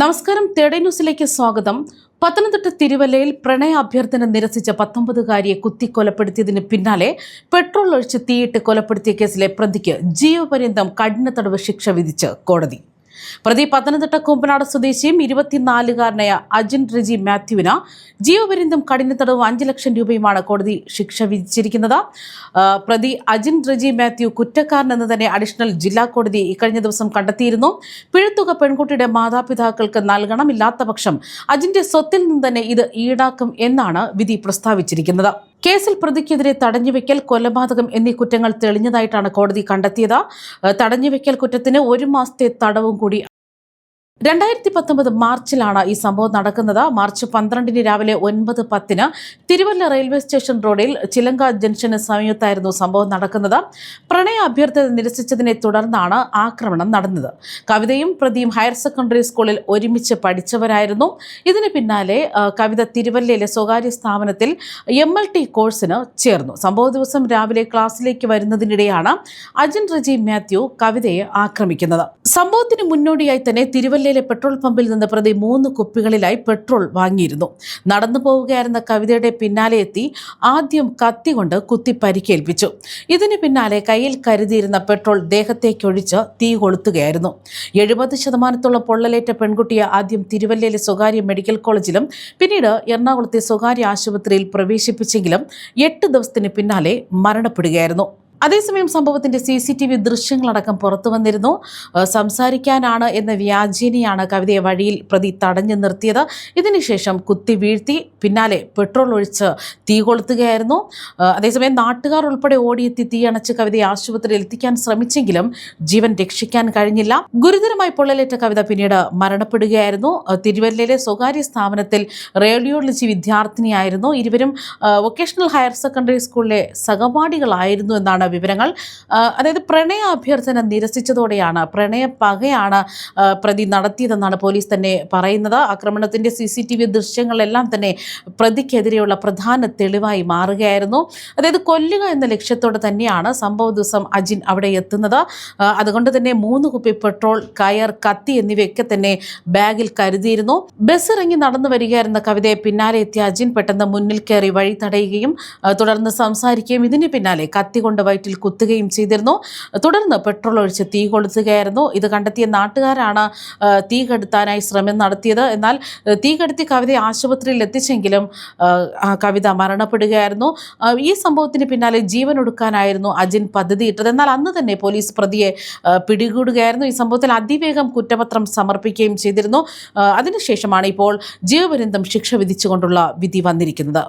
നമസ്കാരം. തേടേ ന്യൂസിലേക്ക് സ്വാഗതം. പത്തനംതിട്ട തിരുവല്ലയിൽ പ്രണയ അഭ്യർത്ഥന നിരസിച്ച പത്തൊമ്പതുകാരിയെ കുത്തിക്കൊലപ്പെടുത്തിയതിന് പിന്നാലെ പെട്രോൾ ഒഴിച്ച് തീയിട്ട് കൊലപ്പെടുത്തിയ കേസിലെ പ്രതിക്ക് ജീവപര്യന്തം കഠിന തടവ് ശിക്ഷ വിധിച്ച് കോടതി. പ്രതി പത്തനംതിട്ട കുമ്പനാട് സ്വദേശിയും ഇരുപത്തിനാലുകാരനായ അജിൻ റിജി മാത്യുവിന് ജീവപര്യന്തം കഠിന തടവും അഞ്ച് ലക്ഷം രൂപയുമാണ് കോടതി ശിക്ഷ വിധിച്ചിരിക്കുന്നത്. പ്രതി അജിൻ റിജി മാത്യു കുറ്റക്കാരനെന്ന് തന്നെ അഡീഷണൽ ജില്ലാ കോടതി ഇക്കഴിഞ്ഞ ദിവസം കണ്ടെത്തിയിരുന്നു. പിഴത്തുക പെൺകുട്ടിയുടെ മാതാപിതാക്കൾക്ക് നൽകണം ഇല്ലാത്ത പക്ഷം അജിന്റെ സ്വത്തിൽ നിന്ന് തന്നെ ഇത് ഈടാക്കും എന്നാണ് വിധി പ്രസ്താവിച്ചിരിക്കുന്നത്. കേസിൽ പ്രതിക്കെതിരെ തടഞ്ഞുവെക്കൽ കൊലപാതകം എന്നീ കുറ്റങ്ങൾ തെളിഞ്ഞതായിട്ടാണ് കോടതി കണ്ടെത്തിയത്. തടഞ്ഞുവെക്കൽ കുറ്റത്തിന് ഒരു മാസത്തെ തടവും കൂടി രണ്ടായിരത്തി പത്തൊമ്പത് മാർച്ചിലാണ് ഈ സംഭവം നടക്കുന്നത്. മാർച്ച് പന്ത്രണ്ടിന് രാവിലെ ഒൻപത് പത്തിന് തിരുവല്ല റെയിൽവേ സ്റ്റേഷൻ റോഡിൽ ചിലങ്ക ജംഗ്ഷന് സമീപത്തായിരുന്നു സംഭവം നടക്കുന്നത്. പ്രണയ അഭ്യർത്ഥന നിരസിച്ചതിനെ തുടർന്നാണ് ആക്രമണം നടന്നത്. കവിതയും പ്രതിയും ഹയർ സെക്കൻഡറി സ്കൂളിൽ ഒരുമിച്ച് പഠിച്ചവരായിരുന്നു. ഇതിന് പിന്നാലെ കവിത തിരുവല്ലയിലെ സ്വകാര്യ സ്ഥാപനത്തിൽ എം എൽ ടി കോഴ്സിന് ചേർന്നു. സംഭവ ദിവസം രാവിലെ ക്ലാസ്സിലേക്ക് വരുന്നതിനിടെയാണ് അജിൻ റജി മാത്യു കവിതയെ ആക്രമിക്കുന്നത്. സംഭവത്തിന് മുന്നോടിയായി തന്നെ തിരുവല്ലയിലെ പെട്രോൾ പമ്പിൽ നിന്ന് പ്രതി മൂന്ന് കുപ്പികളിലായി പെട്രോൾ വാങ്ങിയിരുന്നു. നടന്നു പോവുകയായിരുന്ന കവിതയുടെ പിന്നാലെ എത്തി ആദ്യം കത്തി കൊണ്ട് കുത്തി പരിക്കേൽപ്പിച്ചു. ഇതിന് പിന്നാലെ കയ്യിൽ കരുതിയിരുന്ന പെട്രോൾ ദേഹത്തേക്കൊഴിച്ച് തീ കൊളുത്തുകയായിരുന്നു. എഴുപത് ശതമാനത്തോളം പൊള്ളലേറ്റ പെൺകുട്ടിയെ ആദ്യം തിരുവല്ലയിലെ സ്വകാര്യ മെഡിക്കൽ കോളേജിലും പിന്നീട് എറണാകുളത്തെ സ്വകാര്യ ആശുപത്രിയിൽ പ്രവേശിപ്പിച്ചെങ്കിലും എട്ട് ദിവസത്തിന് പിന്നാലെ മരണപ്പെടുകയായിരുന്നു. അതേസമയം സംഭവത്തിന്റെ സി സി ടി വി ദൃശ്യങ്ങളടക്കം പുറത്തു വന്നിരുന്നു. സംസാരിക്കാനാണ് എന്ന വ്യാജേനയാണ് കവിതയെ വഴിയിൽ പ്രതി തടഞ്ഞു നിർത്തിയത്. ഇതിനുശേഷം കുത്തി വീഴ്ത്തി പിന്നാലെ പെട്രോൾ ഒഴിച്ച് തീ കൊളുത്തുകയായിരുന്നു. അതേസമയം നാട്ടുകാർ ഉൾപ്പെടെ ഓടിയെത്തി തീയണച്ച് കവിതയെ ആശുപത്രിയിൽ എത്തിക്കാൻ ശ്രമിച്ചെങ്കിലും ജീവൻ രക്ഷിക്കാൻ കഴിഞ്ഞില്ല. ഗുരുതരമായി പൊള്ളലേറ്റ കവിത പിന്നീട് മരണപ്പെടുകയായിരുന്നു. തിരുവല്ലയിലെ സ്വകാര്യ സ്ഥാപനത്തിൽ റേഡിയോളജി വിദ്യാർത്ഥിനിയായിരുന്നു. ഇരുവരും വൊക്കേഷണൽ ഹയർ സെക്കൻഡറി സ്കൂളിലെ സഹപാഠികളായിരുന്നു എന്നാണ് വിവരങ്ങൾ. അതായത് പ്രണയ അഭ്യർത്ഥന നിരസിച്ചതോടെയാണ് പ്രണയ പകയാണ് പ്രതി നടത്തിയതെന്നാണ് പോലീസ് തന്നെ പറയുന്നത്. ആക്രമണത്തിന്റെ സി സി ടി വി ദൃശ്യങ്ങളെല്ലാം തന്നെ പ്രതിക്കെതിരെയുള്ള പ്രധാന തെളിവായി മാറുകയായിരുന്നു. അതായത് കൊല്ലുക എന്ന ലക്ഷ്യത്തോടെ തന്നെയാണ് സംഭവ ദിവസം അജിൻ അവിടെ എത്തുന്നത്. അതുകൊണ്ട് തന്നെ മൂന്ന് കുപ്പി പെട്രോൾ കയർ കത്തി എന്നിവയൊക്കെ തന്നെ ബാഗിൽ കരുതിയിരുന്നു. ബസ് ഇറങ്ങി നടന്നു വരികയായിരുന്ന കവിതയെ പിന്നാലെ എത്തിയ അജിൻ പെട്ടെന്ന് മുന്നിൽ കയറി വഴി തടയുകയും തുടർന്ന് സംസാരിക്കുകയും. ഇതിന് പിന്നാലെ കത്തി കൊണ്ട് വയറ്റിൽ കുത്തുകയും ചെയ്തിരുന്നു. തുടർന്ന് പെട്രോൾ ഒഴിച്ച് തീ കൊളുത്തുകയായിരുന്നു. ഇത് കണ്ടെത്തിയ നാട്ടുകാരാണ് തീ കെടുത്താനായി ശ്രമം നടത്തിയത്. എന്നാൽ തീ കെടുത്തി കവിതയെ ആശുപത്രിയിൽ എത്തിച്ചെങ്കിലും കവിത മരണപ്പെടുകയായിരുന്നു. ഈ സംഭവത്തിന് പിന്നാലെ ജീവൻ ഒടുക്കാനായിരുന്നു അജിൻ പദ്ധതിയിട്ടത്. എന്നാൽ അന്ന് തന്നെ പോലീസ് പ്രതിയെ പിടികൂടുകയായിരുന്നു. ഈ സംഭവത്തിൽ അതിവേഗം കുറ്റപത്രം സമർപ്പിക്കുകയും ചെയ്തിരുന്നു. അതിനുശേഷമാണ് ഇപ്പോൾ ജീവപര്യന്തം ശിക്ഷ വിധിച്ചുകൊണ്ടുള്ള വിധി വന്നിരിക്കുന്നത്.